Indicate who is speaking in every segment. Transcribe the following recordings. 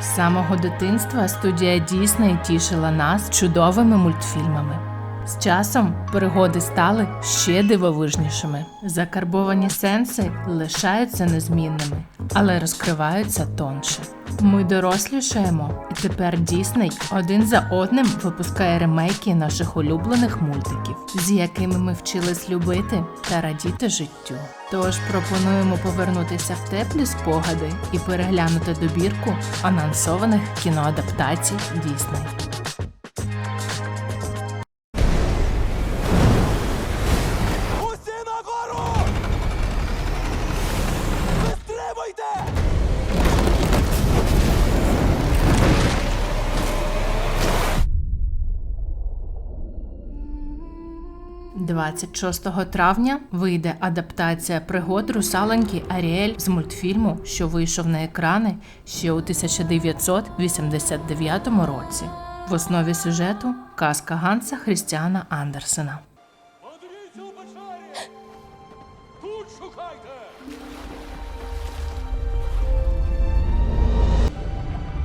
Speaker 1: Самого дитинства студія Дісней тішила нас чудовими мультфільмами. З часом пригоди стали ще дивовижнішими. Закарбовані сенси лишаються незмінними, але розкриваються тонше. Ми дорослішаємо, і тепер Дісней один за одним випускає ремейки наших улюблених мультиків, з якими ми вчились любити та радіти життю. Тож пропонуємо повернутися в теплі спогади і переглянути добірку анонсованих кіноадаптацій Дісней. 26 травня вийде адаптація пригод русаленки Аріель з мультфільму, що вийшов на екрани ще у 1989 році. В основі сюжету казка Ганса Хрістіана Андерсена.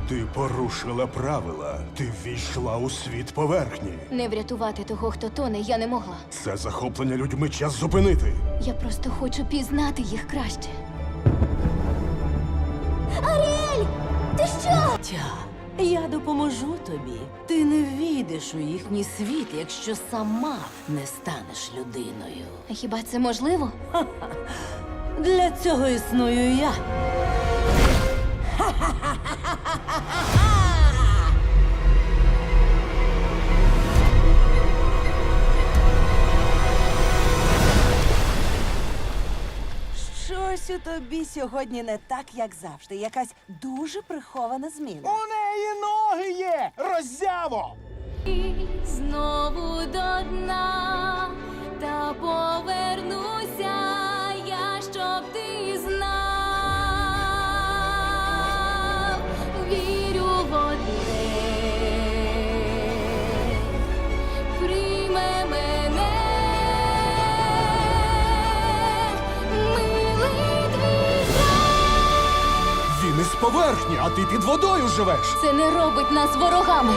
Speaker 2: Ти порушила правила. Ти ввійшла у світ поверхні.
Speaker 3: Не врятувати того, хто тоне, я не могла.
Speaker 2: Це захоплення людьми час зупинити.
Speaker 3: Я просто хочу пізнати їх краще. Аріель! Ти що?
Speaker 4: Тя, я допоможу тобі. Ти не війдеш у їхній світ, якщо сама не станеш людиною.
Speaker 3: А Хіба це можливо?
Speaker 4: Для цього існую я.
Speaker 5: Щось у тобі сьогодні не так, як завжди. Якась дуже прихована зміна.
Speaker 2: У неї ноги є! Роззяво!
Speaker 3: Знову до дна, та повернуся
Speaker 2: поверхні, а ти під водою живеш.
Speaker 3: Це не робить нас ворогами.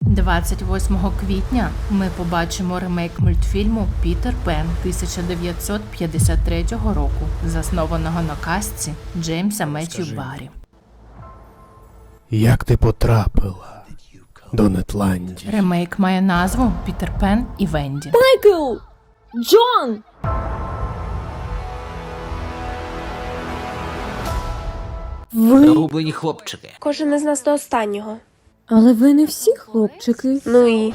Speaker 1: 28 квітня ми побачимо ремейк мультфільму Пітер Пен 1953 року, заснованого на казці Джеймса Меттью Баррі.
Speaker 6: Як ти потрапила до Нетландії?
Speaker 1: Ремейк має назву Пітер Пен і Венді.
Speaker 7: Майкл! Джон! Ви
Speaker 8: Загублені хлопчики.
Speaker 7: кожен із нас до останнього. Але ви не всі хлопчики. Ну і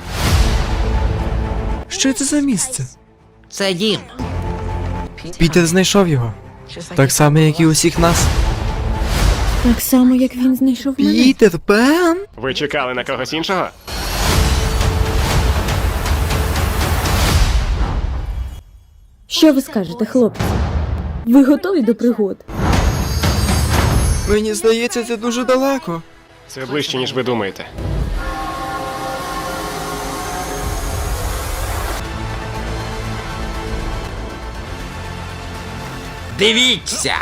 Speaker 9: Що це за місце?
Speaker 8: Це дім.
Speaker 9: Пітер знайшов його. Так само, як і усіх нас.
Speaker 7: Так само, як він знайшов мене.
Speaker 9: Пітер Пен?
Speaker 10: Ви чекали на когось іншого?
Speaker 7: Що ви скажете, хлопці? Ви готові до пригод?
Speaker 9: Мені здається, це дуже далеко.
Speaker 10: Це ближче, ніж ви думаєте.
Speaker 8: Дивіться!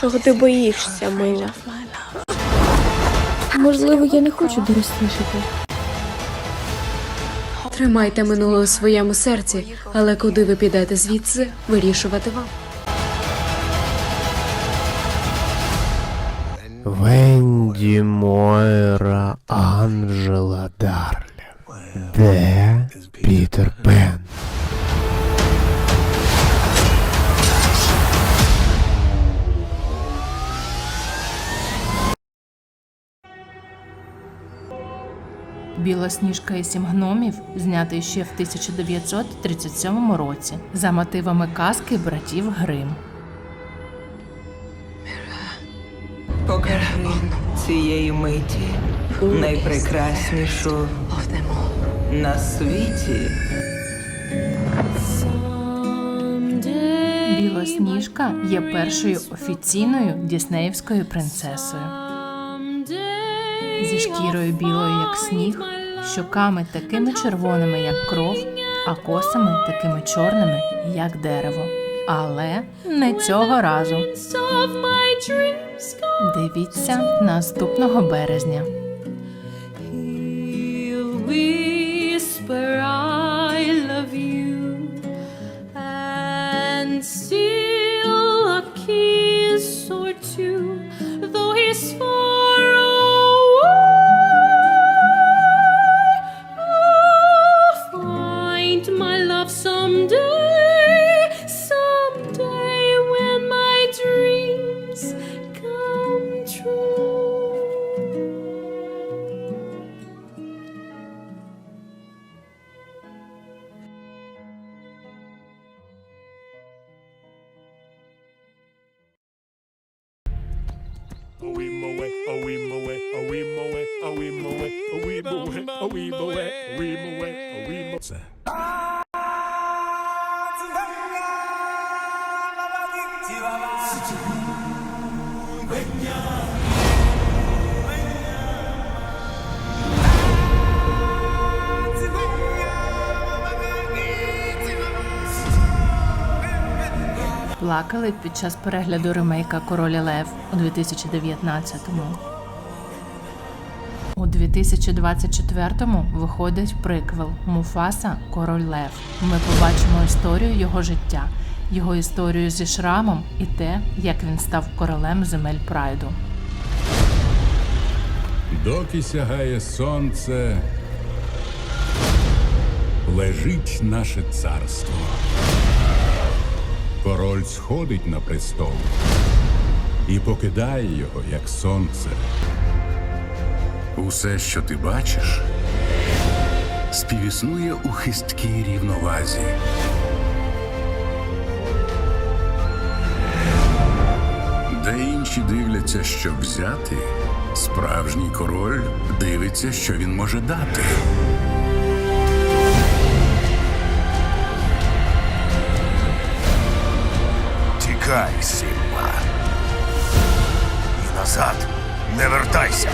Speaker 7: Чого ти боїшся, мила? Можливо, я не хочу дорослішати.
Speaker 11: Тримайте минуле у своєму серці, але куди ви підете звідси, вирішувати вам.
Speaker 6: Венді Мойра Анджела Дарлін. Де Пітер Пен?
Speaker 1: Білосніжка і сім гномів, знятий ще в 1937 році за мотивами казки братів Грим.
Speaker 4: Покажи цієї миті найпрекраснішу на світі.
Speaker 1: Білосніжка є першою офіційною діснеївською принцесою. Зі шкірою білою, як сніг, щоками такими червоними, як кров, а косами такими чорними, як дерево. Але не цього разу. Дивіться наступного березня. Плакали під час перегляду ремейка Король Лев у 2019-му. У 2024-му виходить приквел Муфаса Король Лев. Ми побачимо історію його життя, його історію зі шрамом і те, як він став королем земель Прайду.
Speaker 12: Доки сягає сонце, лежить наше царство. Король сходить на престол і покидає його, як сонце. Усе, що ти бачиш, співіснує у хисткій рівновазі. Де інші дивляться, щоб взяти, справжній король дивиться, що він може дати.
Speaker 13: Тікай, Сімба. І назад не вертайся.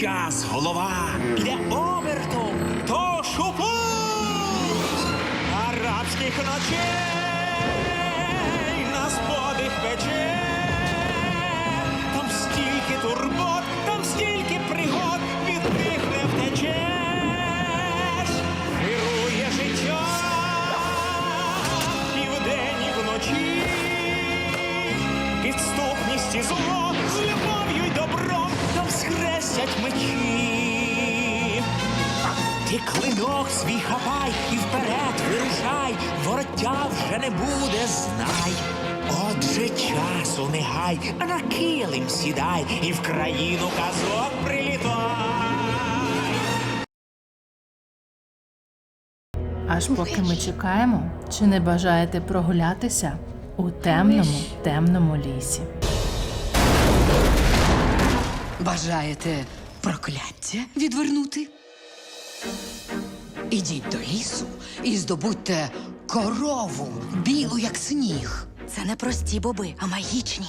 Speaker 8: Час голова іде а на килим сідай і в країну казок прилітай.
Speaker 1: Аж поки ми чекаємо, чи не бажаєте прогулятися у темному, темному лісі?
Speaker 14: Бажаєте прокляття відвернути? Ідіть до лісу і здобудьте корову, білу, як сніг.
Speaker 3: Це не прості боби, а магічні.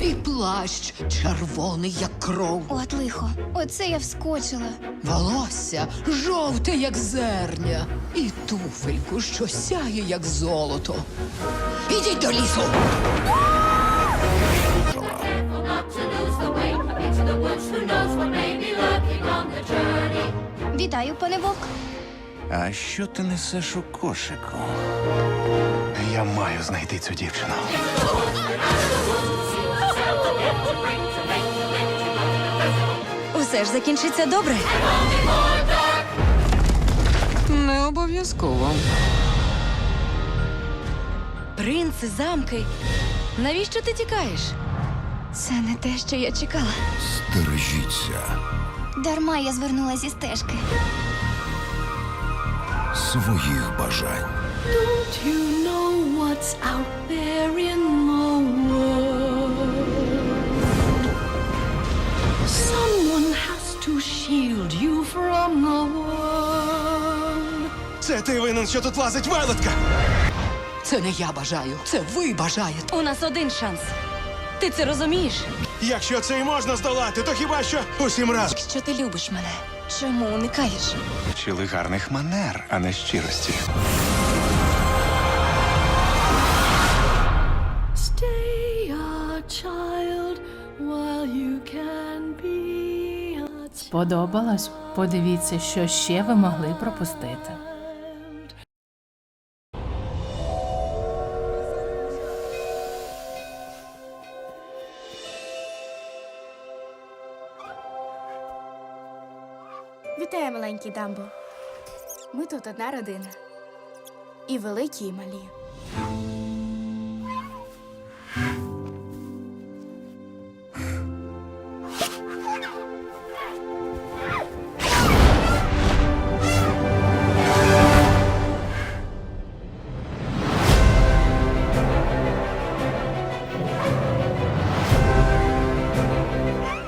Speaker 14: І плащ червоний, як кров.
Speaker 3: От лихо, оце я вскочила.
Speaker 14: Волосся жовте, як зерня, і туфельку, що сяє, як золото. Ідіть до лісу.
Speaker 3: Вітаю, пане вовк.
Speaker 13: А що ти несеш у кошику? Я маю знайти цю дівчину.
Speaker 3: Усе ж закінчиться добре.
Speaker 14: Не обов'язково.
Speaker 3: Принци, замки. Навіщо ти тікаєш? Це не те, що я чекала.
Speaker 13: Стережіться.
Speaker 3: Дарма я звернула зі стежки.
Speaker 15: Своїх бажань.
Speaker 16: Don't you know what's out there in the world? Someone has to shield you from the world.
Speaker 17: Це ти винен, що тут лазить велетка!
Speaker 14: Це не я бажаю, це ви бажаєте.
Speaker 3: У нас один шанс. Ти це розумієш?
Speaker 17: Якщо це і можна здолати, то хіба що усім разом.
Speaker 3: Що ти любиш мене? Чому уникаєш?
Speaker 17: Вчили гарних манер, а не щирості.
Speaker 16: Stay a child while you can be a child.
Speaker 1: Сподобалось? Подивіться, що ще ви могли пропустити.
Speaker 18: Вітаю, маленький Дамбо. Ми тут одна родина. І великі, і малі.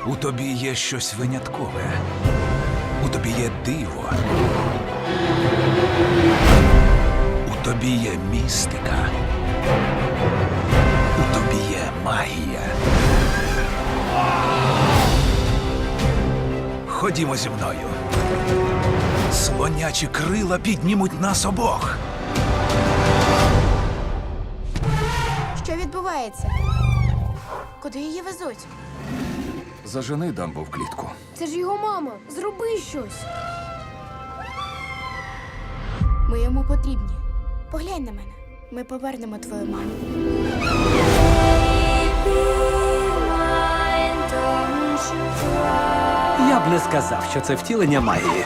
Speaker 15: У тобі є щось виняткове. У тобі є диво. У тобі є містика. У тобі є магія. Ходімо зі мною. Слонячі крила піднімуть нас обох.
Speaker 18: Що відбувається? Куди її везуть?
Speaker 15: Зажени дамбу в клітку.
Speaker 18: Це ж його мама. Зроби щось. Ми йому потрібні. Поглянь на мене. Ми повернемо твою маму.
Speaker 19: Я б не сказав, що це втілення магії.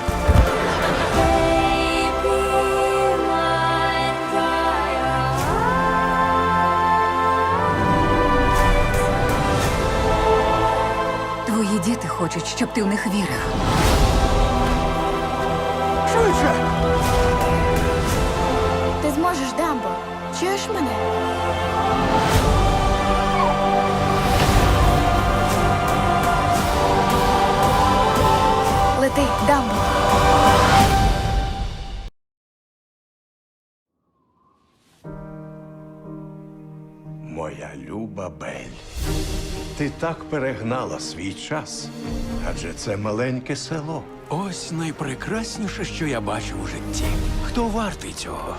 Speaker 3: Діти хочуть, щоб ти в них вірив.
Speaker 17: Швидше!
Speaker 18: Ти зможеш, Дамбо. Чуєш мене? Лети, Дамбо.
Speaker 17: Так перегнала свій час. Адже це маленьке село.
Speaker 15: Ось найпрекрасніше, що я бачив у житті. Хто вартий цього?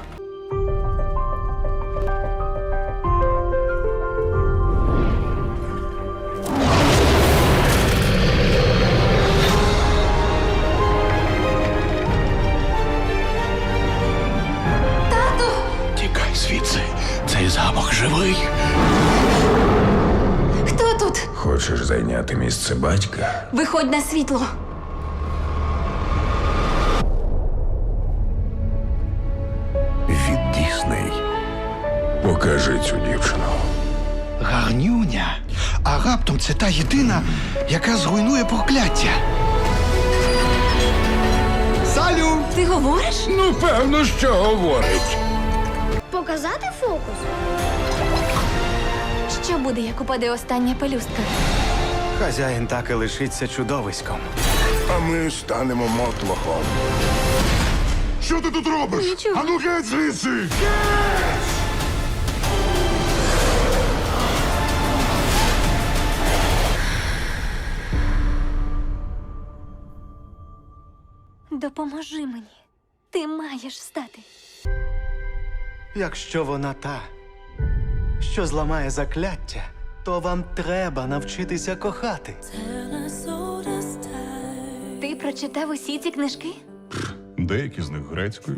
Speaker 15: Місце батька?
Speaker 3: Виходь на світло.
Speaker 15: Від Дісней. Покажи цю дівчину.
Speaker 17: Гарнюня. А раптом це та єдина, яка зруйнує прокляття. Салю!
Speaker 3: Ти говориш?
Speaker 15: Ну, певно, що говорить.
Speaker 18: Показати фокус?
Speaker 3: Що буде, як упаде остання пелюстка?
Speaker 17: Хазяїн так і лишиться чудовиськом.
Speaker 15: А ми станемо мотлохом. Що ти тут робиш?
Speaker 3: Нічого.
Speaker 15: Ану геть звідси!
Speaker 3: Допоможи мені. Ти маєш встати.
Speaker 17: Якщо вона та, що зламає закляття, то вам треба навчитися кохати.
Speaker 3: Ти прочитав усі ці книжки?
Speaker 15: Деякі з них грецькою.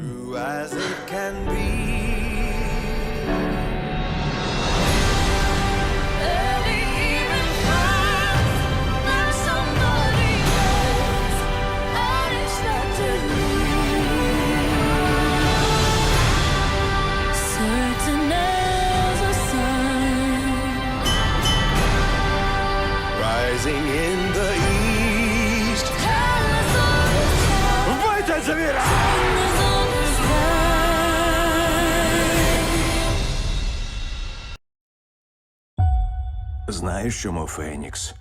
Speaker 15: Знаєш, чому Фенікс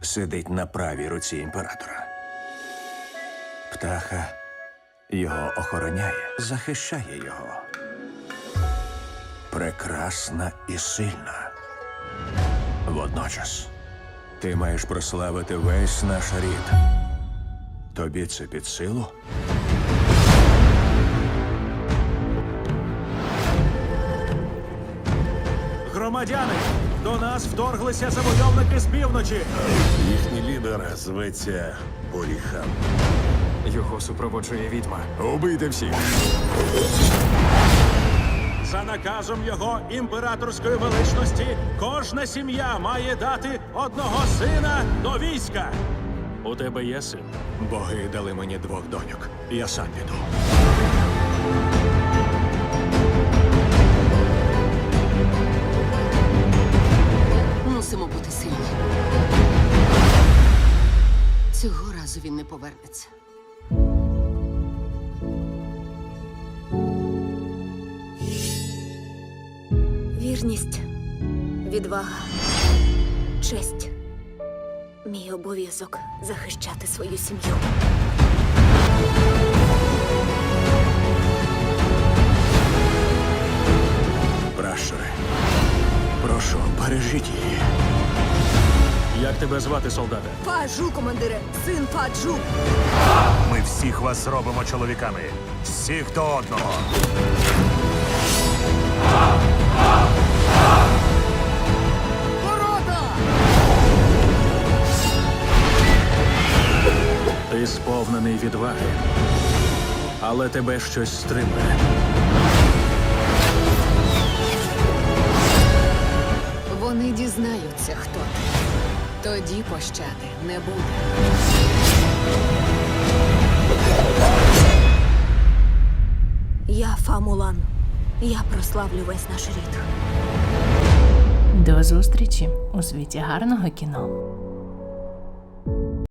Speaker 15: сидить на правій руці імператора? Птаха його охороняє, захищає його. Прекрасна і сильна. Водночас, ти маєш прославити весь наш рід. Тобі це під силу?
Speaker 13: Громадяни, до нас вторглися завойовники з півночі.
Speaker 20: Їхній лідер зветься Боріхан.
Speaker 21: Його супроводжує відьма.
Speaker 20: Убийте всіх.
Speaker 13: За наказом його імператорської величності кожна сім'я має дати одного сина до війська. У тебе є син?
Speaker 15: Боги дали мені двох доньок. Я сам піду.
Speaker 14: Мусимо бути сильні. Цього разу він не повернеться.
Speaker 3: Вірність, відвага, честь. Мій обов'язок захищати свою сім'ю.
Speaker 15: Пращури, прошу, бережіть її.
Speaker 13: Як тебе звати, солдате?
Speaker 3: Фаджу, командире, син Фаджу.
Speaker 15: Ми всіх вас робимо чоловіками. Всіх до одного.
Speaker 13: Ти сповнений відваги, але тебе щось стримує.
Speaker 14: Дізнаються, хто ти. Тоді пощади не буде.
Speaker 3: Я Фамулан. Я прославлю весь наш рід.
Speaker 1: До зустрічі у світі гарного кіно.